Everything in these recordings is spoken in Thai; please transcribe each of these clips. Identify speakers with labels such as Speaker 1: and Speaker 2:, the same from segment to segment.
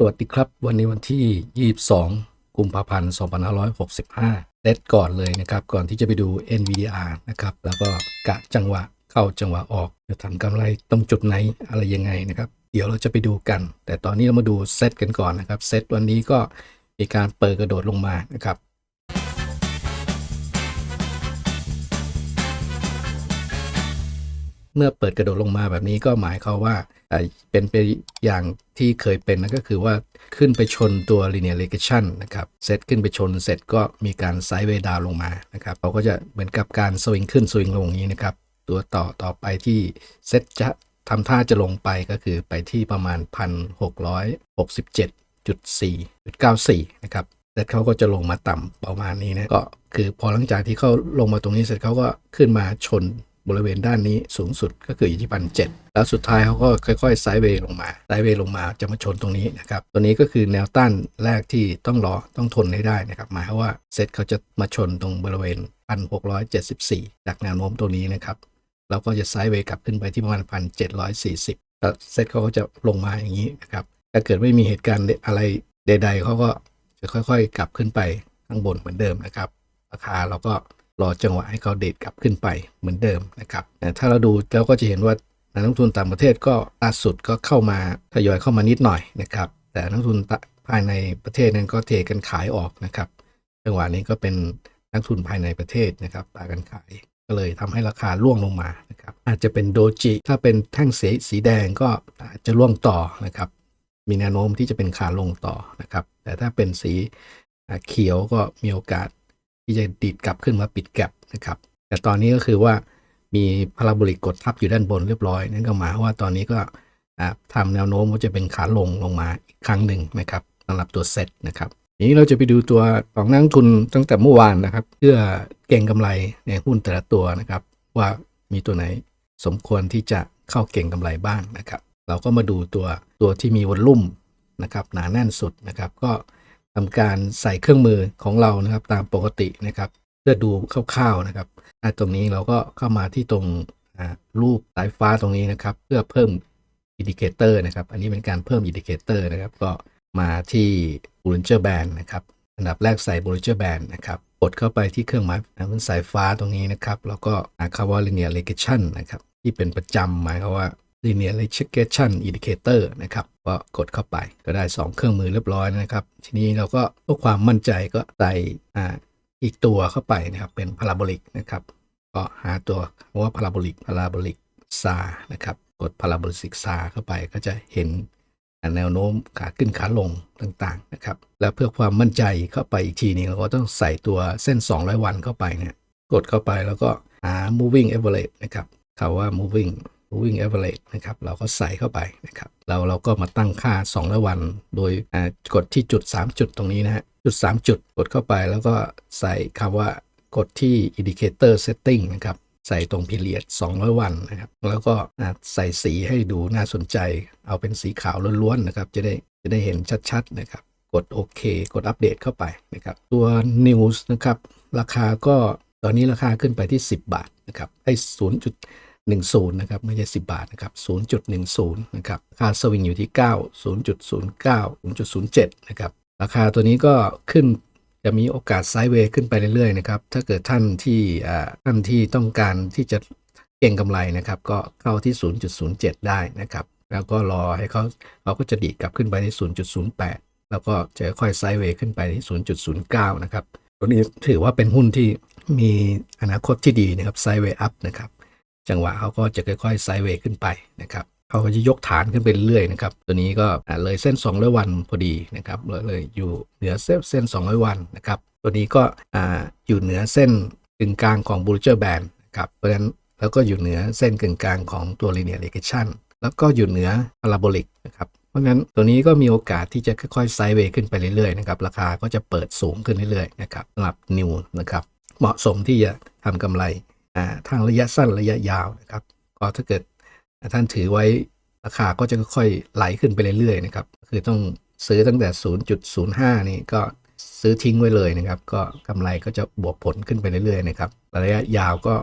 Speaker 1: สวัสดีครับ วันนี้วันที่ 22 กุมภาพันธ์ 2565เซตก่อนเลยนะครับ ก่อนที่จะไปดู NVDR นะครับ แล้วก็กะจังหวะเข้าจังหวะออกจะทำกำไรตรงจุดไหนอะไรยังไงนะครับ เดี๋ยวเราจะไปดูกัน แต่ตอนนี้เรามาดูเซตกันก่อนนะครับ เซตวันนี้ก็มีการเปิดกระโดดลงมานะครับเมื่อเปิดกระโดดลงมาแบบนี้ก็หมายความว่า เป็นไปอย่างที่เคยเป็นนั่นก็คือว่าขึ้นไปชนตัว linear regression นะครับเซตขึ้นไปชนเสร็จก็มีการไซด์เวดาวลงมานะครับเขาก็จะเหมือนกับการสวิงขึ้นสวิงลงอย่างนี้นะครับ ตัวต่อต่อไปที่เซตจะทำท่าจะลงไปก็คือไปที่ประมาณ 1,667.4.94 นะครับเสร็จเขาก็จะลงมาต่ำประมาณนี้นะก็คือพอหลังจากที่เขาลงมาตรงนี้เสร็จเขาก็ขึ้นมาชน บริเวณด้านนี้สูงสุดก็คืออยู่ที่พันเแล้วสุดท้ายเขาก็ค่อยๆไซด์เวย์ลงมาไซด์เวย์ลงมาจะมาชนตรงนี้นะครับตัวนี้ก็คือแนวต้านแรกที่ต้องรอต้องทนให้ได้นะครับหมายความว่าเซตเขาจะมาชนตรงบริเวณ 1674 จากแนวโน้มตัวนี้นะครับแล้วก็จะไซด์เวย์กลับขึ้นไปที่ประมาณ 1740แล้วเซตเขาก็จะลงมาอย่างนี้นะครับถ้าเกิดไม่มีเหตุการณ์อะไรใด ๆเขาก็จะค่อยๆ กลับขึ้นไปข้างบนเหมือนเดิมนะครับ ราคาเราก็ รอจังหวะให้เขาเดทกลับขึ้นไปเหมือนเดิมนะครับแต่ถ้าเราดูเราก็จะเห็นว่านักลงทุนต่างประเทศก็ล่าสุดก็เข้ามาทยอยเข้ามานิดหน่อยนะครับ แต่นักลงทุนภายในประเทศนั้นก็เทกันขายออกนะครับจังหวะนี้ก็เป็นนักทุนภายในประเทศนะครับปากันขายก็เลยทำให้ราคาร่วงลงมานะครับอาจจะเป็นโดจิ ถ้าเป็นแท่งสีสีแดงก็อาจจะร่วงต่อนะครับ มีแนวโน้มที่จะเป็นขาลงต่อนะครับ แต่ถ้าเป็นสีเขียวก็มีโอกาส ที่จะดีดกลับขึ้นมาปิดแก็บนะครับ แต่ตอนนี้ก็คือว่ามีพาราโบลิกกดทับอยู่ด้านบนเรียบร้อย นั่นก็หมายว่าตอนนี้ก็อ่าทำแนวโน้มว่าจะเป็นขาลงลงมาอีกครั้งหนึ่งนะครับสำหรับตัวเซ็ตนะครับทีนี้เราจะไปดูตัวของนักทุนตั้งแต่เมื่อวานนะครับ เพื่อเก่งกำไรในหุ้นแต่ละตัวนะครับ ว่ามีตัวไหนสมควรที่จะเข้าเก่งกำไรบ้างนะครับ เราก็มาดูตัวตัวที่มีวอลลุ่มนะครับหนาแน่นสุดนะครับ ก็ ทำการใส่เครื่องมือของเรานะครับ ตามปกตินะครับเพื่อดูคร่าวๆนะครับตรงนี้เราก็เข้ามาที่ตรงรูปสายฟ้าตรงนี้นะครับ เพื่อเพิ่มอินดิเคเตอร์นะครับ อันนี้เป็นการเพิ่มอินดิเคเตอร์นะครับ ก็มาที่ Bollinger Band นะครับอันดับแรกใส่ Bollinger Band นะครับกดเข้าไปที่เครื่องหมายเป็นสายฟ้าตรงนี้นะครับ แล้วก็หาคำว่า linear regression นะครับ ที่เป็นประจำหมายความว่า linear regression indicator นะครับก็กดเข้าไปก็ได้ 2 เครื่องมือเรียบร้อยนะครับ ทีนี้เราก็เพื่อความมั่นใจก็ใส่อ่าอีกตัวเข้าไปนะครับ เป็น parabolic นะครับ ก็หาตัวว่า parabolic parabolic SAR นะครับ กด parabolic SAR เข้าไปก็จะเห็นแนวโน้มขาขึ้นขาลงต่างๆนะครับ แล้วเพื่อความมั่นใจเข้าไปอีกทีนึงเราก็ต้องใส่ตัวเส้น 200 วันเข้าไปเนี่ยกดเข้าไปแล้วก็หา moving average นะครับคำว่า moving moving average นะครับ เราก็ใส่เข้าไปนะครับแล้วเราก็มาตั้งค่า200วัน โดยกดที่จุด 3 จุดตรงนี้นะฮะ จุด 3 จุดกดเข้าไปแล้วก็ใส่คำว่ากดที่ indicator setting นะครับ ใส่ตรง period 200 วันนะครับ แล้วก็ใส่สีให้ดูน่าสนใจ เอาเป็นสีขาวล้วนๆนะครับ จะได้จะได้เห็นชัดๆนะครับ กดโอเค กดอัปเดตเข้าไปนะครับ ตัว news นะครับ ราคาก็ตอนนี้ราคาขึ้นไปที่ 10 บาทนะครับไอ้ 0.10 นะครับ ไม่ใช่ 10 บาทนะครับ 0.10 นะครับ ค่าสวิงอยู่ที่ 9 0.09 0.07 นะครับ ราคาตัวนี้ก็ขึ้นจะมีโอกาสไซด์เวย์ขึ้นไปเรื่อยๆนะครับ ถ้าเกิดท่านที่ท่านที่ต้องการที่จะเก่งกำไรนะครับ ก็เข้าที่ 0.07 ได้นะครับ แล้วก็รอให้เขาเขาก็จะดีกลับขึ้นไปที่ 0.08 แล้วก็จะค่อยไซด์เวย์ขึ้นไปที่ 0.09 นะครับ ตัวนี้ถือว่าเป็นหุ้นที่มีอนาคตที่ดีนะครับไซด์เวย์อัพนะครับ จังหวะเขาก็จะค่อยๆไซด์เวย์ขึ้นไปนะครับเขาก็จะยกฐานขึ้นไปเรื่อยๆนะครับ ตัวนี้ก็เลยเส้น 200 วันพอดีนะครับเลยเลยอยู่เหนือเส้นเส้น200 วันนะครับ ตัวนี้ก็ออยู่เหนือเส้นกึ่งกลางของ Bollinger Band นะครับเพราะฉะนั้นแล้วก็อยู่เหนือเส้นกึ่งกลางของตัว linear regression แล้วก็อยู่เหนือ parabolic นะครับเพราะงั้นตัวนี้ก็มีโอกาสที่จะค่อยๆไซด์เวย์ขึ้นไปเรื่อยๆนะครับราคาก็จะเปิดสูงขึ้นเรื่อยๆนะครับสำหรับ new นะครับเหมาะสมที่จะทำกำไร ทางระยะสั้นระยะยาวนะครับ ก็ถ้าเกิดท่านถือไว้ราคาก็จะค่อยๆไหลขึ้นไปเรื่อยๆนะครับ คือต้องซื้อตั้งแต่ 0.05 นี่ก็ซื้อทิ้งไว้เลยนะครับ ก็กำไรก็จะบวกผลขึ้นไปเรื่อยๆนะครับ ระยะยาวก็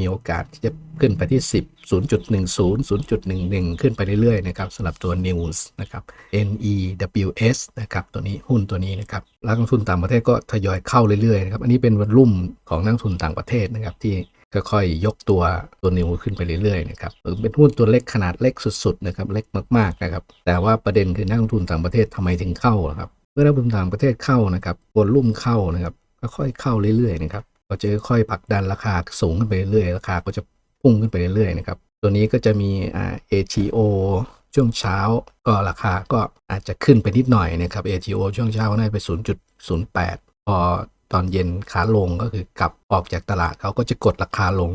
Speaker 1: มีโอกาสที่จะขึ้นไปที่ 10 0.10 0.11 ขึ้นไปเรื่อยๆนะครับสำหรับตัว News นะครับ NEWS นะครับตัวนี้หุ้นตัวนี้นะครับนักลงทุนต่างประเทศก็ทยอยเข้าเรื่อยๆนะครับ อันนี้เป็นวันรุ่มของนักทุนต่างประเทศนะครับที่ ค่อยๆยกตัวตัวนิวขึ้นไปเรื่อยๆนะครับเป็นหุ้นตัวเล็กขนาดเล็กสุดๆนะครับเล็กมากๆนะครับแต่ว่าประเด็นคือนักลงทุนต่างประเทศทำไมถึงเข้าครับเมื่อนักลงทุนต่างประเทศเข้านะครับวอลุ่มเข้านะครับก็ค่อยเข้าเรื่อยๆนะครับก็จะค่อยผลักดันราคาสูงขึ้นไปเรื่อยๆราคาก็จะพุ่งขึ้นไปเรื่อยๆนะครับตัวนี้ก็จะมีอ่า ATO ช่วงเช้าก็ราคาก็อาจจะขึ้นไปนิดหน่อยนะครับ ATO ช่วงเช้าก็ได้ไป 0.08 พอ ตอนเย็นขาลงก็คือกลับออกจากตลาดเขาก็จะกดราคาลง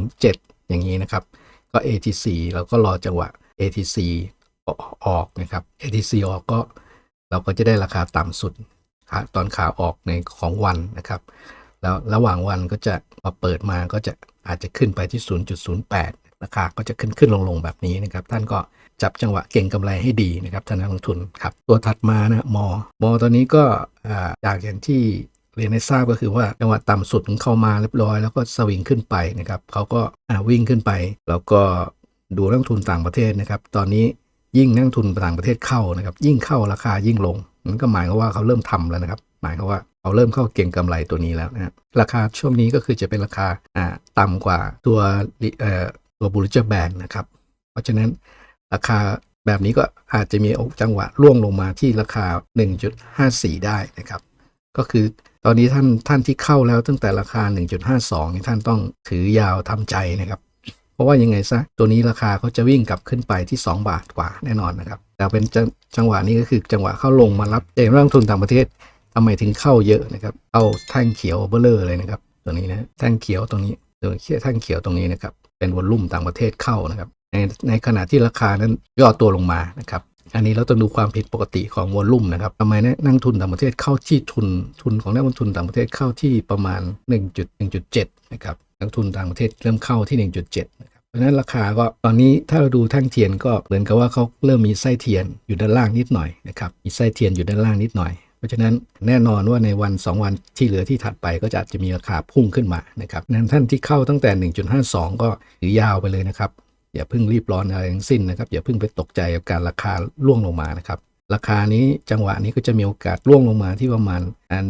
Speaker 1: 0.07 อย่างนี้นะครับ ก็ ATC เราก็รอจังหวะ ATC ออกนะครับ ATC ออกก็เราก็จะได้ราคาต่ำสุดตอนขาออกในของวันนะครับ แล้วระหว่างวันก็จะมาเปิดมาก็จะอาจจะขึ้นไปที่ 0.08 ราคาก็จะขึ้นขึ้นลงลงแบบนี้นะครับ ท่านก็จับจังหวะเก่งกำไรให้ดีนะครับท่านนักลงทุนครับ ตัวถัดมานะมอมอตอนนี้ก็จากอย่างที่ เรียนให้ทราบก็คือว่าจังหวะต่ำสุดของเข้ามาเรียบร้อยแล้วก็สวิงขึ้นไปนะครับเขาก็วิ่งขึ้นไป แล้วก็ดูนักทุนต่างประเทศนะครับ ตอนนี้ยิ่งนักทุนต่างประเทศเข้านะครับ ยิ่งเข้าราคายิ่งลงมันก็หมายความว่าเขาเริ่มทำแล้วนะครับ หมายความว่าเขาเริ่มเข้าเก่งกำไรตัวนี้แล้วนะฮะราคาช่วงนี้ก็คือจะเป็นราคาอ่าต่ำกว่าตัวตัวบูลเจอร์แบนนะครับ เพราะฉะนั้นราคาแบบนี้ก็อาจจะมีจังหวะร่วงลงมาที่ราคา 1.54 ได้นะครับ ก็คือ ตอนนี้ท่านท่านที่เข้าแล้วตั้งแต่ราคา 1.52นี่ท่านต้องถือยาวทำใจนะครับ เพราะว่ายังไงซะตัวนี้ราคาเขาจะวิ่งกลับขึ้นไปที่ 2 บาทกว่าแน่นอนนะครับ แต่เป็นจังจังหวะนี้ก็คือจังหวะเข้าลงมารับเองนักลงทุนต่างประเทศทำไมถึงเข้าเยอะนะครับ เอาแท่งเขียวเบลเลอร์เลยนะครับ ตัวนี้นะแท่งเขียวตรงนี้ตัวเขียวแท่งเขียวตรงนี้นะครับเป็นวอลลุ่มต่างประเทศเข้านะครับในในขณะที่ราคานั้นย่อตัวลงมานะครับ อันนี้เราต้องดูความผิดปกติของวอลลุ่มนะครับทำไมนักทุนต่างประเทศเข้าที่ทุนทุนของนักลงทุนต่างประเทศเข้าที่ประมาณ 1.1.7 นะครับนักทุนต่างประเทศเริ่มเข้าที่ 1.7 นะครับเพราะฉะนั้นราคาก็ตอนนี้ถ้าเราดูแท่งเทียนก็เหมือนกับว่าเขาเริ่มมีไส้เทียนอยู่ด้านล่างนิดหน่อยนะครับมีไส้เทียนอยู่ด้านล่างนิดหน่อยเพราะฉะนั้นแน่นอนว่าในวัน 2 วันที่เหลือที่ถัดไปก็จะอาจจะมีราคาพุ่งขึ้นมานะครับนั้นท่านที่เข้าตั้งแต่ 1.52 ก็ถือยาวไปเลยนะครับ อย่าเพิ่งรีบร้อนอะไรทั้งสิ้นนะครับอย่าเพิ่งไปตกใจกับการราคาล่วงลงมานะครับราคานี้จังหวะนี้ก็จะมีโอกาสล่วงลงมาที่ประมาณอ่า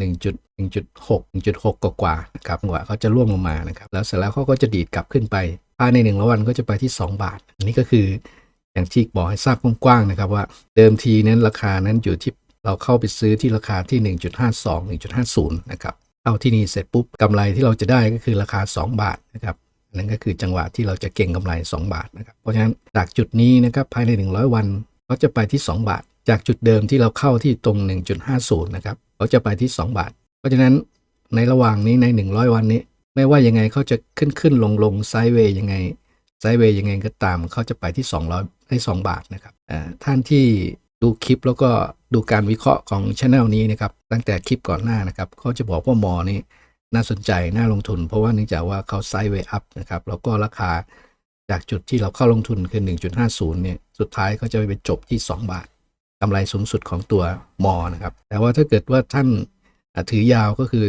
Speaker 1: 1.1.6 1.6 กว่าๆนะครับจังหวะเขาจะล่วงลงมานะครับแล้วเสร็จแล้วเขาก็จะดีดกลับขึ้นไปภายในหนึ่งวันก็จะไปที่ 2 บาท อันนี้ก็คืออย่างที่บอกให้ทราบกว้างๆนะครับว่าเดิมทีนั้นราคานั้นอยู่ที่เราเข้าไปซื้อที่ราคาที่ 1.52 1.50 นะครับเอาที่นี่เสร็จปุ๊บกำไรที่เราจะได้ก็คือราคา 2 บาทนะครับ นั่นก็คือจังหวะที่เราจะเก่งกำไร 2 บาทนะครับเพราะฉะนั้นจากจุดนี้นะครับภายใน 100 วันเขาจะไปที่ 2 บาท จากจุดเดิมที่เราเข้าที่ตรง 1.50นะครับเขาจะไปที่ 2 บาท เพราะฉะนั้นในระหว่างนี้ใน 100 วันนี้ ไม่ว่ายังไงเขาจะขึ้นขึ้นลงลงไซด์เวย์ยังไงไซด์เวย์ยังไงก็ตามเขาจะไปที่ 200ได้2บาทนะครับท่านที่ดูคลิปแล้วก็ดูการวิเคราะห์ของช anel นี้นะครับตั้งแต่คลิปก่อนหน้านะครับเขาจะบอกว่ามอนี่ น่าสนใจน่าลงทุน เพราะว่าเนื่องจากว่าเขาไซด์เวย์อัพนะครับแล้วก็ราคาจากจุดที่เราเข้าลงทุนคือ 1.50 เนี่ย สุดท้ายก็จะไปจบที่ 2 บาทกำไรสูงสุดของตัวมอนะครับ แต่ว่าถ้าเกิดว่าท่านถือยาวก็คือ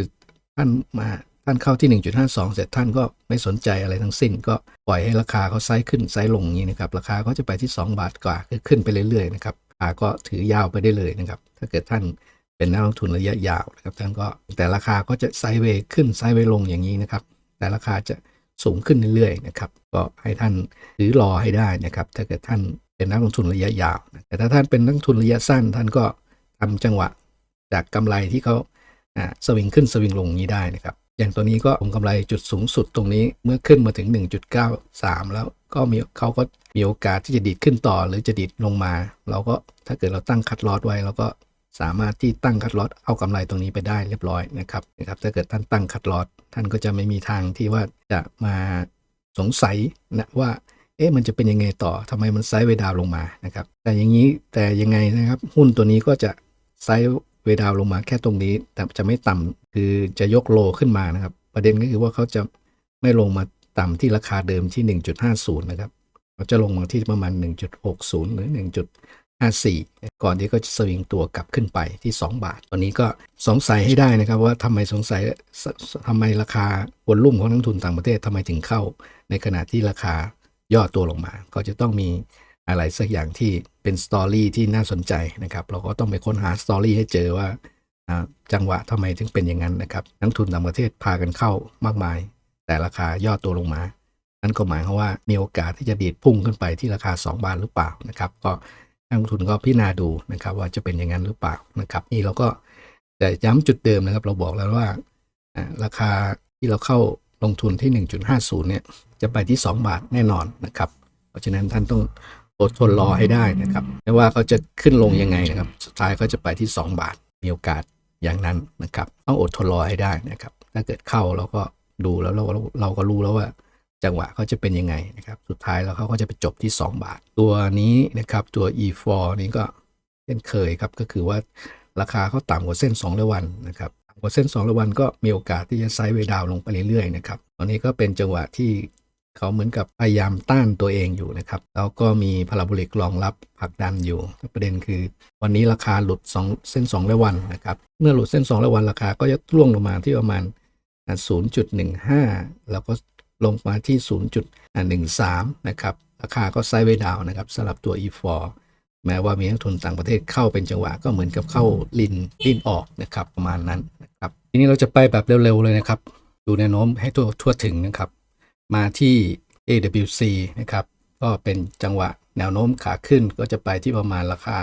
Speaker 1: ท่านมาท่านเข้าที่ 1.52 เสร็จท่านก็ไม่สนใจอะไรทั้งสิ้น ก็ปล่อยให้ราคาเขาไซด์ขึ้นไซด์ลงอย่างนี้นะครับ ราคาก็จะไปที่ 2 บาทกว่าคือขึ้นไปเรื่อยๆนะครับราคาก็ถือยาวไปได้เลยนะครับ ถ้าเกิดท่าน เป็นนักลงทุนระยะยาวนะครับท่านก็แต่ราคาก็จะไซด์เวย์ขึ้นไซด์เวย์ลงอย่างนี้นะครับ แต่ราคาจะสูงขึ้นเรื่อยๆนะครับก็ให้ท่านถือรอให้ได้นะครับ ถ้าเกิดท่านเป็นนักลงทุนระยะยาวแต่ถ้าท่านเป็นนักลงทุนระยะสั้น ท่านก็ทำจังหวะจากกำไรที่เขาสวิงขึ้นสวิงลงอย่างนี้ได้นะครับ อย่างตัวนี้ก็ผมกำไรจุดสูงสุดตรงนี้เมื่อขึ้นมาถึง 1.93 แล้วก็มีเขาก็มีโอกาสที่จะดีดขึ้นต่อ หรือจะดีดลงมา เราก็ถ้าเกิดเราตั้งคัดลอตไว้เราก็ สามารถที่ตั้งคัดลอตเอากำไรตรงนี้ไปได้เรียบร้อยนะครับนะครับถ้าเกิดท่านตั้งคัดลอตท่านก็จะไม่มีทางที่ว่าจะมาสงสัยนะว่าเอ๊ะมันจะเป็นยังไงต่อทำไมมันไซด์เวดาวลงมานะครับแต่อย่างนี้แต่ยังไงนะครับหุ้นตัวนี้ก็จะไซด์เวดาวลงมาแค่ตรงนี้ แต่จะไม่ต่ำคือจะยกโลขึ้นมานะครับ ประเด็นก็คือว่าเขาจะไม่ลงมาต่ำที่ราคาเดิมที่ 1.50 นะครับเขาจะลงมาที่ประมาณ 1.60 หรือ 54 ก่อนที่เขาจะสวิงตัวกลับขึ้นไปที่ 2 บาท ตอนนี้ก็สงสัยให้ได้นะครับว่าทำไมสงสัยสทำไมราคาวอลลุ่มของนักทุนต่างประเทศทำไมถึงเข้า ในขณะที่ราคาย่อตัวลงมา ก็จะต้องมีอะไรสักอย่างที่เป็นสตอรี่ที่น่าสนใจนะครับ เราก็ต้องไปค้นหาสตอรี่ให้เจอว่าจังหวะทำไมถึงเป็นอย่างนั้นนะครับ นักทุนต่างประเทศพากันเข้ามากมาย แต่ราคาย่อตัวลงมานั่นก็หมายความว่ามีโอกาสที่จะดีดพุ่งขึ้นไปที่ราคา 2 บาทหรือเปล่านะครับ ก็ นักลงทุนก็พิจารณาดูนะครับ ว่าจะเป็นอย่างนั้นหรือเปล่านะครับ นี่เราก็แต่ย้ำจุดเดิมนะครับ เราบอกแล้วว่าราคาที่เราเข้าลงทุนที่ 1.50 เนี่ย จะไปที่ 2 บาทแน่นอนนะครับ เพราะฉะนั้นท่านต้องอดทนรอให้ได้นะครับ ไม่ว่าเขาจะขึ้นลงยังไงนะครับ สุดท้ายเขาจะไปที่ 2 บาท มีโอกาสอย่างนั้นนะครับ ต้องอดทนรอให้ได้นะครับ ถ้าเกิดเข้าเราก็ดูแล้วเราเราก็รู้แล้วว่า จังหวะเขาจะเป็นยังไงนะครับ สุดท้ายแล้วเขาก็จะไปจบที่ 2 บาท ตัวนี้นะครับตัว e4 นี้ก็เช่นเคยครับก็คือว่าราคาเขาต่ำกว่าเส้น2ร้อยวันนะครับต่ำกว่าเส้น2ร้อยวันก็มีโอกาสที่จะไซด์เวดาวน์ลงไปเรื่อยๆนะครับตอนนี้ก็เป็นจังหวะที่เขาเหมือนกับพยายามต้านตัวเองอยู่นะครับ แล้วก็มีพาราโบลิกรองรับผลักดันอยู่ ประเด็นคือ วันนี้ราคาหลุด 2 เส้น2ร้อยวันนะครับ เมื่อหลุดเส้น2ร้อยวันราคาก็จะร่วงลงมาที่ประมาณ 0.15 แล้วก็ ลงมาที่ 0.13 นะครับ ราคาก็ไซด์เวดาวน์นะครับสำหรับตัว E4 แม้ว่ามีนักทุนต่างประเทศเข้าเป็นจังหวะก็เหมือนกับเข้าลินลินออกนะครับประมาณนั้นนะครับทีนี้เราจะไปแบบเร็วๆเลยนะครับ ดูแนวโน้มให้ทั่วทั่วถึงนะครับ มาที่ AWC นะครับก็เป็นจังหวะแนวโน้มขาขึ้นก็จะไปที่ประมาณราคา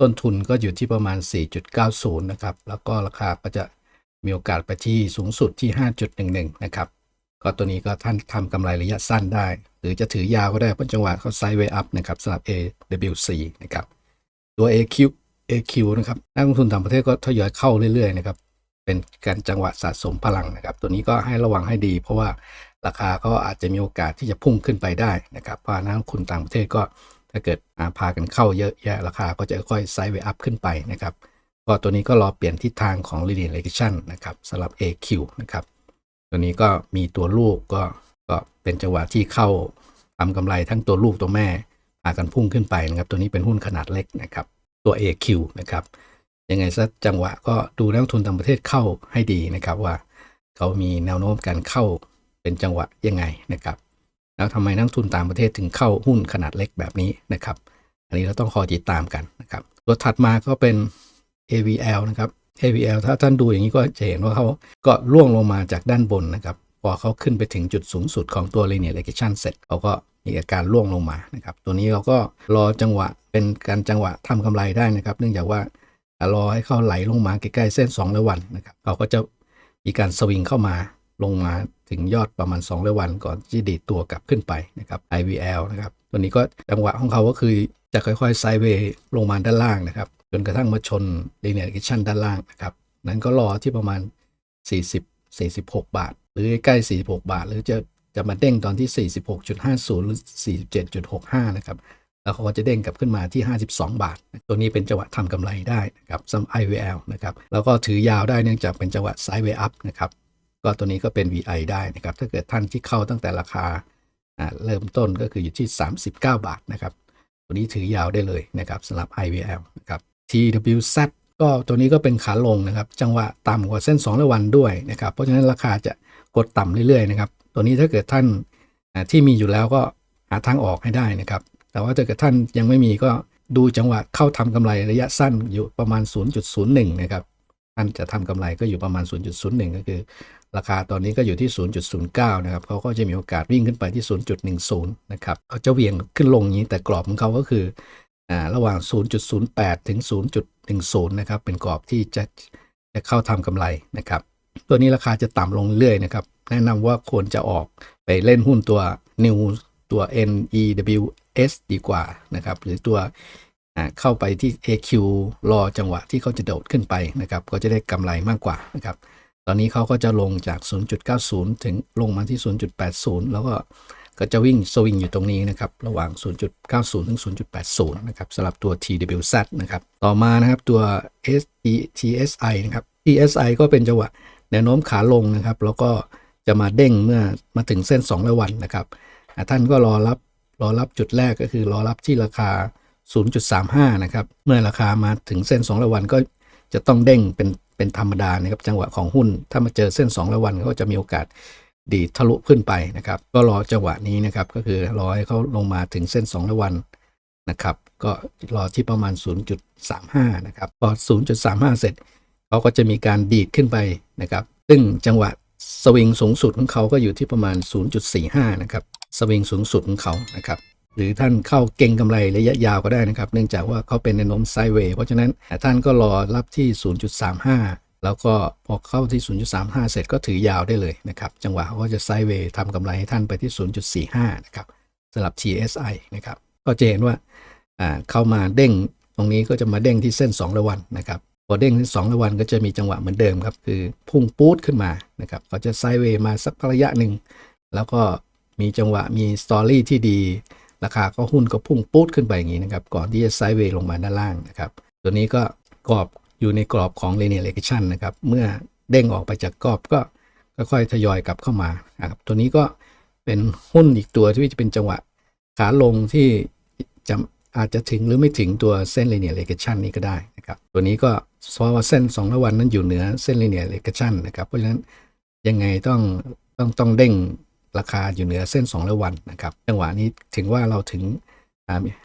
Speaker 1: ต้นทุนก็อยู่ที่ประมาณ 4.90 นะครับ แล้วก็ราคาก็จะมีโอกาสไปที่สูงสุดที่ 5.11 นะครับ ก็ตัวนี้ก็ท่านทำกำไรระยะสั้นได้ หรือจะถือยาวก็ได้เพราะจังหวะเขาไซด์เวย์อัพนะครับสำหรับ AWC นะครับตัว AQ AQ นะครับนักลงทุนต่างประเทศก็ทยอยเข้าเรื่อยๆนะครับเป็นการจังหวะสะสมพลังนะครับ ตัวนี้ก็ให้ระวังให้ดี เพราะว่าราคาก็อาจจะมีโอกาสที่จะพุ่งขึ้นไปได้นะครับเพราะนักลงทุนต่างประเทศก็ถ้าเกิดพากันเข้าเยอะแยะราคาก็จะค่อยไซด์เวย์อัพขึ้นไปนะครับก็ตัวนี้ก็รอเปลี่ยนทิศทางของ linear regression นะครับสำหรับ AQ นะครับ ตัวนี้ก็มีตัวลูกก็ก็เป็นจังหวะที่เข้าทำกำไรทั้งตัวลูกตัวแม่พากันพุ่งขึ้นไปนะครับ ตัวนี้เป็นหุ้นขนาดเล็กนะครับ ตัว AQ นะครับยังไงซะจังหวะก็ดูนักทุนต่างประเทศเข้าให้ดีนะครับว่าเขามีแนวโน้มการเข้าเป็นจังหวะยังไงนะครับ แล้วทำไมนักทุนต่างประเทศถึงเข้าหุ้นขนาดเล็กแบบนี้นะครับ อันนี้เราต้องคอยติดตามกันนะครับ ตัวถัดมาก็เป็น AVL นะครับ AVL ถ้าท่านดูอย่างนี้ก็จะเห็นว่าเขาก็ร่วงลงมาจากด้านบนนะครับ พอเขาขึ้นไปถึงจุดสูงสุดของตัว linear regression เสร็จเขาก็มีอาการร่วงลงมานะครับ ตัวนี้เราก็รอจังหวะเป็นการจังหวะทำกำไรได้นะครับ เนื่องจากว่ารอให้เขาไหลลงมาใกล้ๆเส้น2ร้อยวันนะครับเขาก็จะมีการสวิงเข้ามาลงมาถึงยอดประมาณ2ร้อยวันก่อนที่ดีดตัวกลับขึ้นไปนะครับ IVL นะครับ ตัวนี้ก็จังหวะของเขาก็คือจะค่อยๆไซด์เวย์ลงมาด้านล่างนะครับ จนกระทั่งมาชน linear regression ด้านล่างนะครับ นั้นก็รอที่ประมาณ 40 46 บาท หรือใกล้ 46 บาท หรือจะจะมาเด้งตอนที่ 46.50 หรือ 47.65 นะครับ แล้วเขาก็จะเด้งกลับขึ้นมาที่ 52 บาท ตัวนี้เป็นจังหวะทำกำไรได้นะครับสำหรับ IVL นะครับ แล้วก็ถือยาวได้เนื่องจากเป็นจังหวะไซด์เวย์อัพนะครับ ก็ตัวนี้ก็เป็น VI ได้นะครับ ถ้าเกิดท่านที่เข้าตั้งแต่ราคาอ่าเริ่มต้นก็คืออยู่ที่ 39 บาทนะครับ ตัวนี้ถือยาวได้เลยนะครับสำหรับ IVL นะครับ TWZ ก็ตัวนี้ก็เป็นขาลงนะครับ จังหวะต่ำกว่าเส้น2ร้อยวันด้วยนะครับ เพราะฉะนั้นราคาจะกดต่ำเรื่อยๆนะครับ ตัวนี้ถ้าเกิดท่านที่มีอยู่แล้วก็หาทางออกให้ได้นะครับ แต่ว่าถ้าเกิดท่านยังไม่มีก็ดูจังหวะเข้าทำกำไรระยะสั้นอยู่ประมาณ 0.01 นะครับ ท่านจะทำกำไรก็อยู่ประมาณ 0.01 ก็คือ ราคาตอนนี้ก็อยู่ที่ 0.09 นะครับเขาก็จะมีโอกาสวิ่งขึ้นไปที่ 0.10 นะครับเขาจะเวียงขึ้นลงอย่างนี้แต่กรอบของเขาก็คืออ่า ระหว่าง 0.08 ถึง 0.10 นะครับ เป็นกรอบที่จะจะเข้าทำกำไรนะครับ ตัวนี้ราคาจะต่ำลงเรื่อยนะครับ แนะนำว่าควรจะออกไปเล่นหุ้นตัว New ตัว NEWS ดีกว่านะครับ หรือตัวอ่าเข้าไปที่ AQ รอจังหวะที่เขาจะโดดขึ้นไปนะครับ ก็จะได้กำไรมากกว่านะครับ ตอนนี้เขาก็จะลงจาก 0.90 ถึงลงมาที่ 0.80 แล้วก็ ก็จะวิ่งสวิงอยู่ตรงนี้นะครับ ระหว่าง 0.90 ถึง 0.80 นะครับสำหรับตัว TWZ นะครับ ต่อมานะครับตัว STSI นะครับ TSI ก็เป็นจังหวะแนวโน้มขาลงนะครับ แล้วก็จะมาเด้งเมื่อมาถึงเส้น2ร้อยวันนะครับท่านก็รอรับรอรับจุดแรกก็คือรอรับที่ราคา 0.35 นะครับ เมื่อราคามาถึงเส้น2ระวันก็จะต้องเด้งเป็นเป็นธรรมดานะครับ จังหวะของหุ้น ถ้ามาเจอเส้น2ระวันก็จะมีโอกาส ดีดทะลุขึ้นไปนะครับ ก็รอจังหวะนี้นะครับก็คือรอให้เขาลงมาถึงเส้น2ระวันนะครับก็รอที่ประมาณ 0.35 นะครับ พอ 0.35 เสร็จเขาก็จะมีการดีดขึ้นไปนะครับ ซึ่งจังหวะสวิงสูงสุดของเขาก็อยู่ที่ประมาณ 0.45 นะครับ สวิงสูงสุดของเขานะครับ หรือท่านเข้าเก่งกำไรระยะยาวก็ได้นะครับ เนื่องจากว่าเขาเป็นแนวโน้มไซเวย์เพราะฉะนั้นท่านก็รอรับที่ 0.35 แล้วก็พอเข้าที่ 0.35 เสร็จก็ถือยาวได้เลยนะครับ จังหวะเขาก็จะไซด์เวย์ทำกำไรให้ท่านไปที่ 0.45 นะครับสำหรับ TSI นะครับ ก็จะเห็นว่าเข้ามาเด้งตรงนี้ก็จะมาเด้งที่เส้น2ระวันนะครับ พอเด้งที่2ระวันก็จะมีจังหวะเหมือนเดิมครับ คือพุ่งปูดขึ้นมานะครับเขาจะไซด์เวย์มาสักระยะหนึ่ง แล้วก็มีจังหวะมีสตอรี่ที่ดี ราคาก็หุ้นก็พุ่งปูดขึ้นไปอย่างนี้นะครับ ก่อนที่จะไซด์เวย์ลงมาด้านล่างนะครับ ตัวนี้ก็กรอบ อยู่ในกรอบของ linear regression นะครับ เมื่อเด้งออกไปจากกรอบก็ค่อยๆทยอยกลับเข้ามาครับตัวนี้ก็เป็นหุ้นอีกตัวที่จะเป็นจังหวะขาลงที่จะอาจจะถึงหรือไม่ถึงตัวเส้น linear regression นี้ก็ได้นะครับตัวนี้ก็เพราะว่าเส้น2ระวันนั้นอยู่เหนือเส้น linear regression นะครับเพราะฉะนั้นยังไงต้องต้องต้องเด้งราคาอยู่เหนือเส้น2ระวันนะครับจังหวะนี้ถึงว่าเราถึง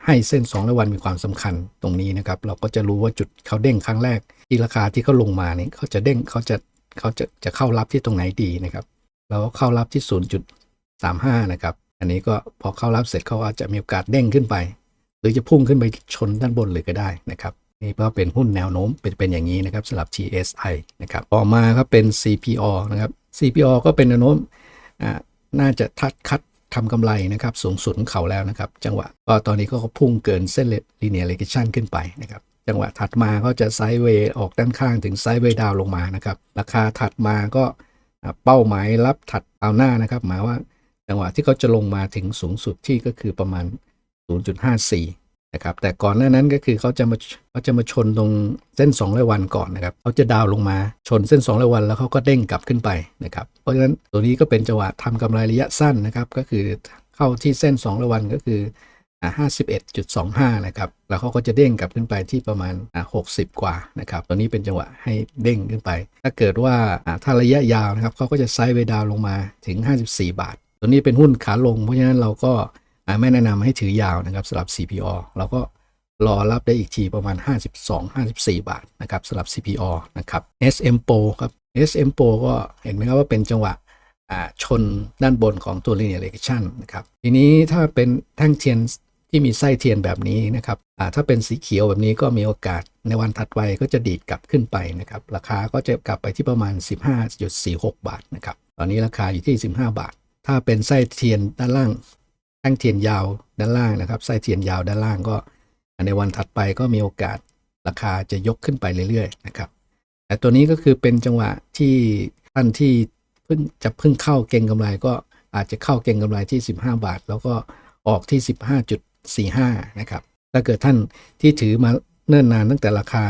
Speaker 1: ให้เส้น2ระวันมีความสำคัญตรงนี้นะครับ เราก็จะรู้ว่าจุดเขาเด้งครั้งแรก ที่ราคาที่เขาลงมาเนี่ยเขาจะเด้งเขาจะเขาจะจะเข้ารับที่ตรงไหนดีนะครับเราก็เข้ารับที่ 0.35 นะครับ อันนี้ก็พอเข้ารับเสร็จเขาอาจจะมีโอกาสเด้งขึ้นไป หรือจะพุ่งขึ้นไปชนด้านบนเลยก็ได้นะครับนี่ก็เป็นหุ้นแนวโน้มเป็นเป็นอย่างนี้นะครับสำหรับ TSI นะครับต่อมาครับเป็น CPO นะครับ CPO ก็เป็นแนวโน้มอ่าน่าจะทัดคัด ทำกำไรนะครับสูงสุดของเขาแล้วนะครับ จังหวะก็ตอนนี้ก็พุ่งเกินเส้นลีเนียร์เลกิชันขึ้นไปนะครับจังหวะถัดมาก็จะไซด์เวย์ออกด้านข้างถึงไซด์เวย์ดาวลงมานะครับ ราคาถัดมาก็เป้าหมายรับถัดเอาหน้านะครับ หมายว่าจังหวะที่เขาจะลงมาถึงสูงสุดที่ก็คือประมาณ 0.54 นะครับแต่ก่อนหน้านั้นก็คือเขาจะมาเขาจะมาชนตรงเส้น2ร้อยวันก่อนนะครับเขาจะดาวลงมาชนเส้น2ร้อยวันแล้วเขาก็เด้งกลับขึ้นไปนะครับเพราะฉะนั้นตัวนี้ก็เป็นจังหวะทำกำไรระยะสั้นนะครับก็คือเข้าที่เส้น2ร้อยวันก็คืออ่า51.25 นะครับ แล้วเขาก็จะเด้งกลับขึ้นไปที่ประมาณ 60 กว่านะครับตัวนี้เป็นจังหวะให้เด้งขึ้นไป ถ้าเกิดว่าถ้าระยะยาวนะครับเขาก็จะไซด์เวดาวลงมาถึง 54 บาท ตัวนี้เป็นหุ้นขาลง เพราะฉะนั้นเราก็ ไม่แนะนำให้ถือยาวนะครับสำหรับ CPO เราก็รอรับได้อีกทีประมาณ 52-54 บาทนะครับสำหรับ CPO นะครับ SM Pro ครับ SM Pro ก็เห็นไหมครับว่าเป็นจังหวะชนด้านบนของตัว linear regression นะครับ ทีนี้ถ้าเป็นแท่งเทียนที่มีไส้เทียนแบบนี้นะครับถ้าเป็นสีเขียวแบบนี้ก็มีโอกาสในวันถัดไปก็จะดีดกลับขึ้นไปนะครับ ราคาก็จะกลับไปที่ประมาณ 15.46 บาทนะครับ ตอนนี้ราคาอยู่ที่ 15 บาท ถ้าเป็นไส้เทียนด้านล่าง แท่งเทียนยาวด้านล่างนะครับไส้เทียนยาวด้านล่างก็ ในวันถัดไปก็มีโอกาสราคาจะยกขึ้นไปเรื่อยๆนะครับแต่ตัวนี้ก็คือเป็นจังหวะที่ท่านที่เพิ่งจะเพิ่งเข้าเก็งกำไรก็อาจจะเข้าเก็งกำไรที่ 15 บาท แล้วก็ออกที่ 15.45นะครับถ้าเกิดท่านที่ถือมาเนิ่นนานตั้งแต่ราคา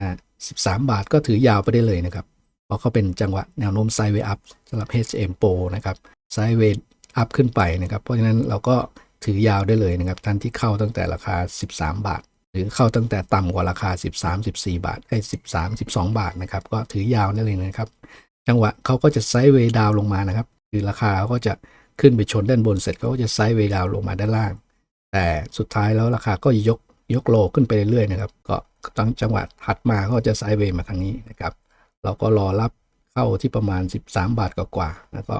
Speaker 1: อ่า13 บาทก็ถือยาวไปได้เลยนะครับ เพราะเขาเป็นจังหวะแนวโน้มไซด์เวย์อัพสำหรับ HM Pro นะครับไซด์เวย์ อัพขึ้นไปนะครับ เพราะฉะนั้นเราก็ถือยาวได้เลยนะครับท่านที่เข้าตั้งแต่ราคา 13 บาท หรือเข้าตั้งแต่ต่ำกว่าราคา 13 14 บาทไอ้13 12 บาทนะครับ ก็ถือยาวได้เลยนะครับ จังหวะเขาก็จะไซด์เวดาวลงมานะครับ คือราคาก็จะขึ้นไปชนด้านบนเสร็จเขาก็จะไซด์เวดาวลงมาด้านล่าง แต่สุดท้ายแล้วราคาก็ยกยกโลขึ้นไปเรื่อยๆนะครับ ก็ตั้งจังหวะถัดมาก็จะไซด์เวย์มาทางนี้นะครับ เราก็รอรับ เข้าที่ประมาณ 13 บาทกว่าๆแล้วก็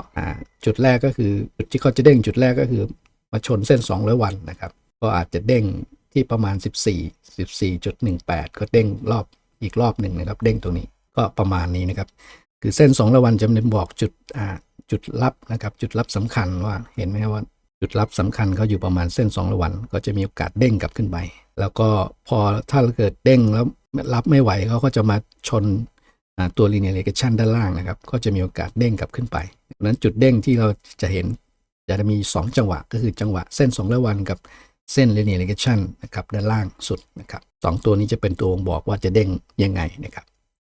Speaker 1: จุดแรกก็คือจุดที่เขาจะเด้งจุดแรกก็คือมาชนเส้น 200 วันนะครับ ก็อาจจะเด้งที่ประมาณ 14 14.18 ก็เด้งรอบอีกรอบหนึ่งนะครับ เด้งตรงนี้ก็ประมาณนี้นะครับ คือเส้น2ระวันจะเป็นบอกจุดจุดรับนะครับ จุดรับสำคัญว่าเห็นไหมว่าจุดรับสำคัญเขาอยู่ประมาณเส้น2ระวัน ก็จะมีโอกาสเด้งกลับขึ้นไป แล้วก็พอถ้าเกิดเด้งแล้วรับไม่ไหวเขาก็จะมาชน ตัว linear regression ด้านล่างนะครับ ก็จะมีโอกาสเด้งกลับขึ้นไปดังนั้นจุดเด้งที่เราจะเห็นจะมี 2 จังหวะก็คือจังหวะเส้น2ระวันกับเส้น linear regression นะครับด้านล่างสุดนะครับสองตัวนี้จะเป็นตัวบอกว่าจะเด้งยังไงนะครับ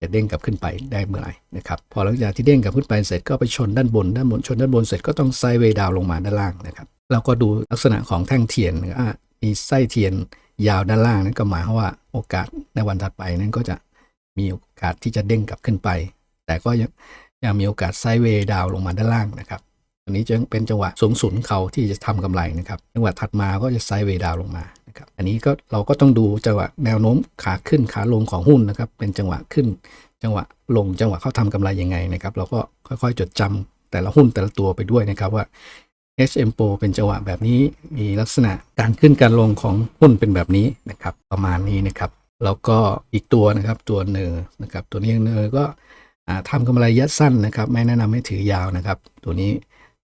Speaker 1: จะเด้งกลับขึ้นไปได้เมื่อไหร่นะครับพอหลังจากที่เด้งกลับขึ้นไปเสร็จก็ไปชนด้านบนด้านบนชนด้านบนเสร็จก็ต้องไซด์เวย์ดาวลงมาด้านล่างนะครับเราก็ดูลักษณะของแท่งเทียนอะมีไส้เทียนยาวด้านล่างนั้นก็หมายความว่าโอกาสในวันถัดไปนั้นก็จะ มีโอกาสที่จะเด้งกลับขึ้นไป แต่ก็ยังยังมีโอกาสไซด์เวย์ดาวลงมาด้านล่างนะครับอันนี้จะเป็นจังหวะสูงสุดเขาที่จะทำกำไรนะครับ จังหวะถัดมาก็จะไซด์เวย์ดาวลงมานะครับ อันนี้ก็เราก็ต้องดูจังหวะแนวโน้มขาขึ้นขาลงของหุ้นนะครับ เป็นจังหวะขึ้น จังหวะลงจังหวะเขาทำกำไรยังไงนะครับ เราก็ค่อยๆ จดจำแต่ละหุ้นแต่ละตัวไปด้วยนะครับว่า HM Pro เป็นจังหวะแบบนี้มีลักษณะการขึ้นการลงของหุ้นเป็นแบบนี้นะครับ ประมาณนี้นะครับ แล้วก็อีกตัวนะครับตัวเนอร์นะครับตัวนี้เนอร์ก็ทำกำไรระยะสั้นนะครับ ไม่แนะนำให้ถือยาวนะครับ ตัวนี้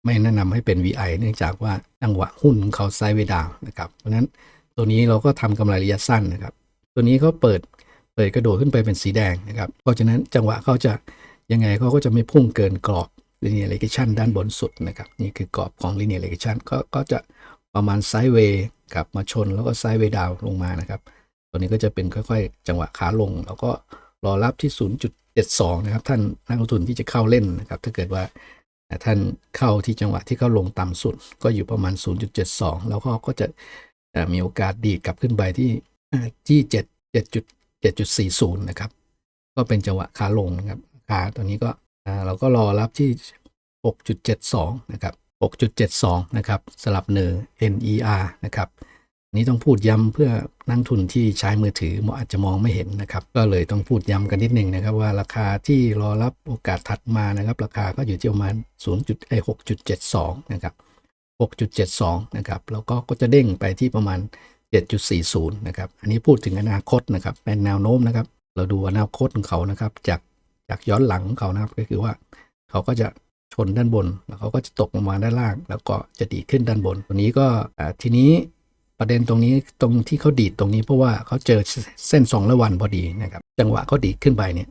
Speaker 1: ไม่แนะนำให้เป็น VI เนื่องจากว่าจังหวะหุ้นเขาไซด์เวดาวนะครับเพราะนั้นตัวนี้เราก็ทำกำไรระยะสั้นนะครับ ตัวนี้เขาเปิดเปิดกระโดดขึ้นไปเป็นสีแดงนะครับ เพราะฉะนั้นจังหวะเขาจะยังไงเขาก็จะไม่พุ่งเกินกรอบ linear regression ด้านบนสุดนะครับนี่คือกรอบของ linear regression ก็ก็จะประมาณไซด์เวย์กับมาชนแล้วก็ไซด์เวย์ดาวลงมานะครับ ตัวนี้ก็จะเป็นค่อยๆ จังหวะขาลง แล้วก็รอรับที่ 0.72 นะครับ ท่านนักลงทุนที่จะเข้าเล่นนะครับ ถ้าเกิดว่าท่านเข้าที่จังหวะที่เข้าลงต่ำสุด ก็อยู่ประมาณ 0.72 แล้วก็ก็จะมีโอกาสดีดกลับขึ้นไปที่ที่7 7.7.40 นะครับ ก็เป็นจังหวะขาลงนะครับขาตัวนี้ก็เราก็รอรับที่ 6.72 นะครับ 6.72 นะครับ สลับเนอ NER นะครับนนี้ต้องพูดย้ำเพื่อ นักทุนที่ใช้มือถือมอาจจะมองไม่เห็นนะครับ ก็เลยต้องพูดย้ำกันนิดนึงนะครับ ว่าราคาที่รอรับโอกาสถัดมานะครับ ราคาก็อยู่ที่ประมาณ0ไอ้6.72 นะครับ 6.72 นะครับ แล้วก็ก็จะเด้งไปที่ประมาณ 7.40 นะครับ อันนี้พูดถึงอนาคตนะครับเป็นแนวโน้มนะครับ เราดูอนาคตของเขานะครับ จากจากย้อนหลังของเขานะครับ ก็คือว่าเขาก็จะชนด้านบน แล้วเขาก็จะตกลงมาด้านล่าง แล้วก็จะดีขึ้นด้านบน ตัวนี้ก็ทีนี้ ประเด็นตรงนี้ตรงที่เขาดีดตรงนี้เพราะว่าเขาเจอเส้น2ระวันพอดีนะครับ จังหวะเขาดีดขึ้นไปเนี่ย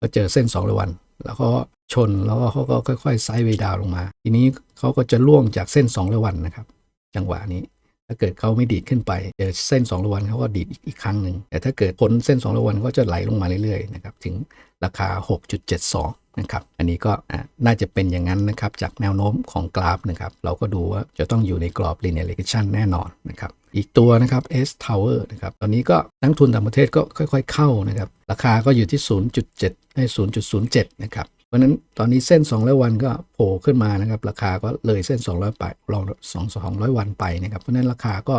Speaker 1: ก็เจอเส้น2ระวัน แล้วก็ชนแล้วก็เขาก็ค่อยๆไซด์เวดาวลงมา ทีนี้เขาก็จะล่วงจากเส้น2ระวันนะครับ จังหวะนี้ถ้าเกิดเขาไม่ดีดขึ้นไปเจอเส้น2ระวันเขาก็ดีดอีกอีกครั้งหนึ่งแต่ถ้าเกิดพ้นเส้น2ระวันก็จะไหลลงมาเรื่อยๆนะครับถึงราคา 6.72 นะครับ อันนี้ก็น่าจะเป็นอย่างนั้นนะครับ จากแนวโน้มของกราฟนะครับ เราก็ดูว่าจะต้องอยู่ในกรอบ linear regression แน่นอนนะครับ อีกตัวนะครับ S Tower นะครับ ตอนนี้ก็นักทุนต่างประเทศก็ค่อยๆเข้านะครับ ราคาก็อยู่ที่ 0.7ให้0.07 นะครับเพราะนั้นตอนนี้เส้น 200 วันก็โผล่ขึ้นมานะครับ ราคาก็เลยเส้น 200ไปลอง2 200 วันไปนะครับ เพราะนั้นราคาก็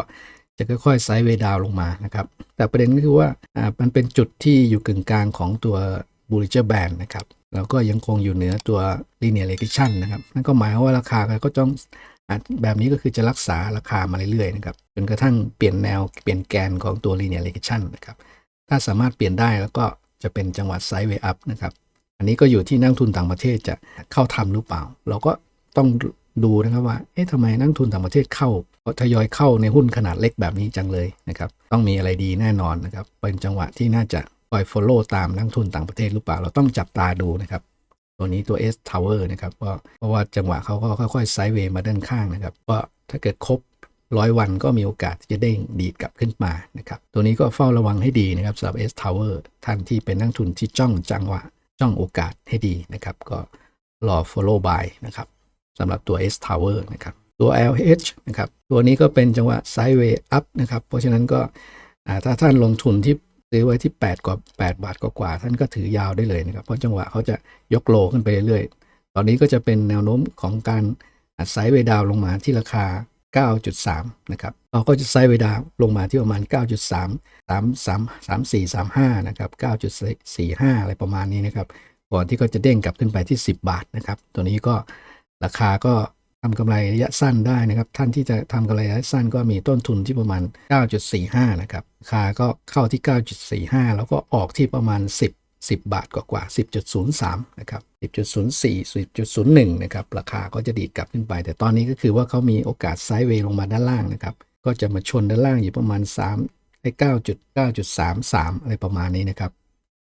Speaker 1: จะค่อยๆไซด์เวดาวลงมานะครับ แต่ประเด็นก็คือว่ามันเป็นจุดที่อยู่กึ่งกลางของตัว Bollinger Band นะครับแล้วก็ยังคงอยู่เหนือตัว linear regression นะครับนั่นก็หมายว่าราคาก็ต้องอะแบบนี้ก็คือจะรักษาราคามาเรื่อยๆนะครับจนกระทั่งเปลี่ยนแนวเปลี่ยนแกนของตัว linear regression นะครับถ้าสามารถเปลี่ยนได้แล้วก็จะเป็นจังหวะไซด์เวย์อัพนะครับอันนี้ก็อยู่ที่นักทุนต่างประเทศจะเข้าทำหรือเปล่า เราก็ต้องดูนะครับว่า เอ๊ะทำไมนักทุนต่างประเทศเข้าทยอยเข้าในหุ้นขนาดเล็กแบบนี้จังเลยนะครับ ต้องมีอะไรดีแน่นอนนะครับ เป็นจังหวะที่น่าจะ คอย follow ตามนักทุนต่างประเทศหรือเปล่า เราต้องจับตาดูนะครับ ตัวนี้ตัว S Tower นะครับเพราะเพราะว่าจังหวะเขาก็ค่อยๆไซด์เวย์มาด้านข้างนะครับก็ถ้าเกิดครบร้อยวันก็มีโอกาสที่จะเด้งดีดกลับขึ้นมานะครับ ตัวนี้ก็เฝ้าระวังให้ดีนะครับสำหรับ S Tower ท่านที่เป็นนักทุนที่จ้องจังหวะจ้องโอกาสให้ดีนะครับ ก็รอ follow buy นะครับสำหรับตัว S Tower นะครับ ตัว LH นะครับ ตัวนี้ก็เป็นจังหวะ sideways up นะครับ เพราะฉะนั้นก็ถ้าท่านลงทุนที่ ซื้อไว้ที่8กว่า8บาทกว่าๆท่านก็ถือยาวได้เลยนะครับ เพราะจังหวะเขาจะยกโลขึ้นไปเรื่อยๆ ตอนนี้ก็จะเป็นแนวโน้มของการไซด์เวดาวลงมาที่ราคา 9.3 นะครับเราก็จะไซด์เวดาวลงมาที่ประมาณ 9.3 3 3 3 4 3 5 นะครับ 9.45 อะไรประมาณนี้นะครับ ก่อนที่เขาจะเด้งกลับขึ้นไปที่ 10 บาทนะครับ ตัวนี้ก็ราคาก็ ทำกำไรระยะสั้นได้นะครับ ท่านที่จะทำกำไรระยะสั้นก็มีต้นทุนที่ประมาณ 9.45 นะครับราคาก็เข้าที่ 9.45 แล้วก็ออกที่ประมาณ 10 10 บาทกว่าๆ10.03 นะครับ 10.04 10.01 นะครับ ราคาก็จะดีดกลับขึ้นไป แต่ตอนนี้ก็คือว่าเขามีโอกาสไซด์เวย์ลงมาด้านล่างนะครับ ก็จะมาชนด้านล่างอยู่ประมาณ3ไอ้9.9.33 อะไรประมาณนี้นะครับ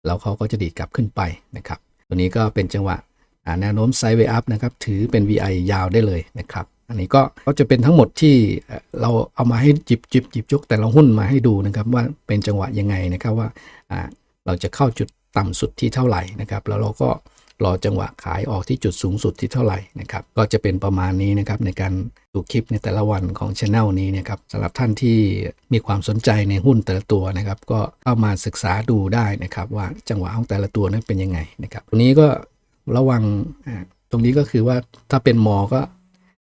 Speaker 1: แล้วเขาก็จะดีดกลับขึ้นไปนะครับ ตัวนี้ก็เป็นจังหวะ แนวโน้มไซด์เวอัพนะครับถือเป็น VI ยาวได้เลยนะครับ อันนี้ก็ก็จะเป็นทั้งหมดที่เราเอามาให้จิบจิบจิบยกแต่ละหุ้นมาให้ดูนะครับว่าเป็นจังหวะยังไงนะครับว่าเราจะเข้าจุดต่ำสุดที่เท่าไหร่นะครับ แล้วเราก็รอจังหวะขายออกที่จุดสูงสุดที่เท่าไหร่นะครับ ก็จะเป็นประมาณนี้นะครับในการดูคลิปในแต่ละวันของช anel นี้นะครับสำหรับท่านที่มีความสนใจในหุ้นแต่ละตัวนะครับ ก็เข้ามาศึกษาดูได้นะครับ ว่าจังหวะของแต่ละตัวนั้นเป็นยังไงนะครับตรงนี้ก็ ระวังตรงนี้ก็คือว่าถ้าเป็นมอก็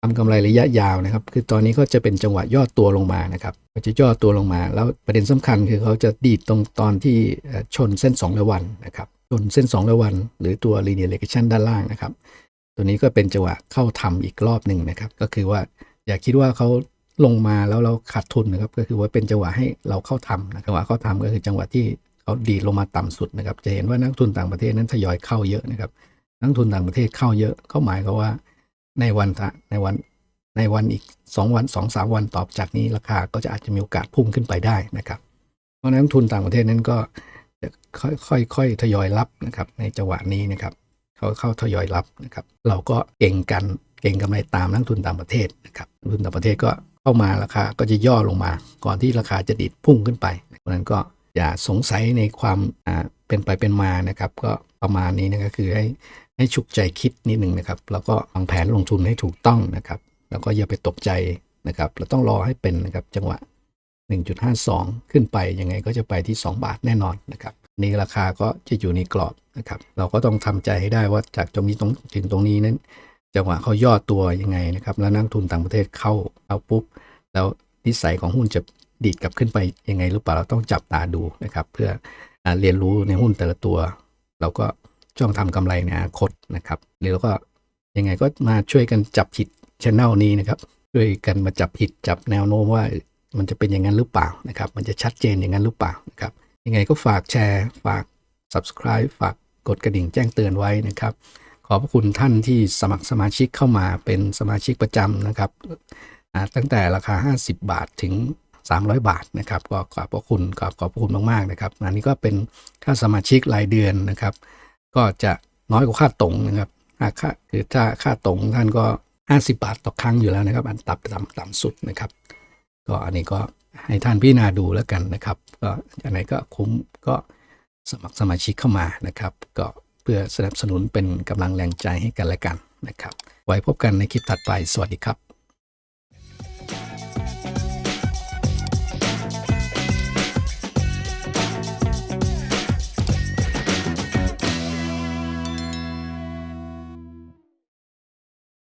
Speaker 1: ทำกำไรระยะยาวนะครับ คือตอนนี้ก็จะเป็นจังหวะย่อตัวลงมานะครับก็จะย่อตัวลงมา แล้วประเด็นสำคัญคือเขาจะดีดตรงตอนที่ชนเส้น2ระวันนะครับชนเส้น2ระวัน หรือตัว linear regression ด้านล่างนะครับ ตัวนี้ก็เป็นจังหวะเข้าทำอีกรอบหนึ่งนะครับ ก็คือว่าอย่าคิดว่าเขาลงมาแล้วเราขาดทุนนะครับ ก็คือว่าเป็นจังหวะให้เราเข้าทำนะจังหวะเข้าทำก็คือจังหวะที่เขาดีดลงมาต่ำสุดนะครับ จะเห็นว่านักทุนต่างประเทศนั้นทยอยเข้าเยอะนะครับ นักทุนต่างประเทศเข้าเยอะเขาหมายก็ว่า ในวันะในวันในวันอีก 2 วัน2อสวันต่อจากนี้ราคาก็จะอาจจะมีโอกาสพุ่งขึ้นไปได้นะครับ เพราะนั้นนักทุนต่างประเทศนั้นก็จะค่อยๆค่อยทยอยรับนะครับในจังหวะนี้นะครับเขาเข้าทยอยรับนะครับ เราก็เก่งกันเก่งกำไรตามนักทุนต่างประเทศนะครับนักทุนต่างประเทศก็เข้ามาราคาก็จะย่อลงมา ก่อนที่ราคาจะดิดพุ่งขึ้นไปเพราะนั้นก็อย่าสงสัยในความเป็นไปเป็นมานะครับ ก็ประมาณนี้นะก็คือให้ ให้ฉุกใจคิดนิดหนึ่งนะครับ แล้วก็วางแผนลงทุนให้ถูกต้องนะครับ แล้วก็อย่าไปตกใจนะครับเราต้องรอให้เป็นนะครับจังหวะ 1.52 ขึ้นไปยังไงก็จะไปที่ 2 บาทแน่นอนนะครับนี่ราคาก็จะอยู่ในกรอบนะครับ เราก็ต้องทำใจให้ได้ว่าจากตรงนี้ตรงถึงตรงนี้นั้น จังหวะเขาย่อตัวยังไงนะครับ แล้วนักทุนต่างประเทศเข้าเอาปุ๊บ แล้วนิสัยของหุ้นจะดีดกลับขึ้นไปยังไงหรือเปล่าเราต้องจับตาดูนะครับ เพื่ออเรียนรู้ในหุ้นแต่ละตัว เราก็ จ้องทำกำไรในอนาคตนะครับหรือก็ยังไงก็มาช่วยกันจับผิดช anel นี้นะครับช่วยกันมาจับผิดจับแนวโน้มว่ามันจะเป็นอย่างนั้นหรือเปล่านะครับ มันจะชัดเจนอย่างนั้นหรือเปล่านะครับ ยังไงก็ฝากแชร์ฝาก subscribe ฝากกดกระดิ่งแจ้งเตือนไว้นะครับ ขอบพระคุณท่านที่สมัครสมาชิกเข้ามาเป็นสมาชิกประจำนะครับ ตั้งแต่ราคา 50 บาทถึง 300 บาทนะครับ ก็ขอบพระคุณขอบขอบพระคุณมากๆนะครับ อันนี้ก็เป็นค่าสมาชิกรายเดือนนะครับ ก็จะน้อยกว่าค่าตรงนะครับค่าคือถ้าค่าตรงท่านก็ 50 บาทต่อครั้งอยู่แล้วนะครับ อันต่ำต่ำต่ำสุดนะครับ ก็อันนี้ก็ให้ท่านพิจารณาดูแล้วกันนะครับก็อันไหนก็คุ้มก็สมัครสมาชิกเข้ามานะครับ ก็เพื่อสนับสนุนเป็นกำลังแรงใจให้กันและกันนะครับ ไว้พบกันในคลิปถัดไป สวัสดีครับ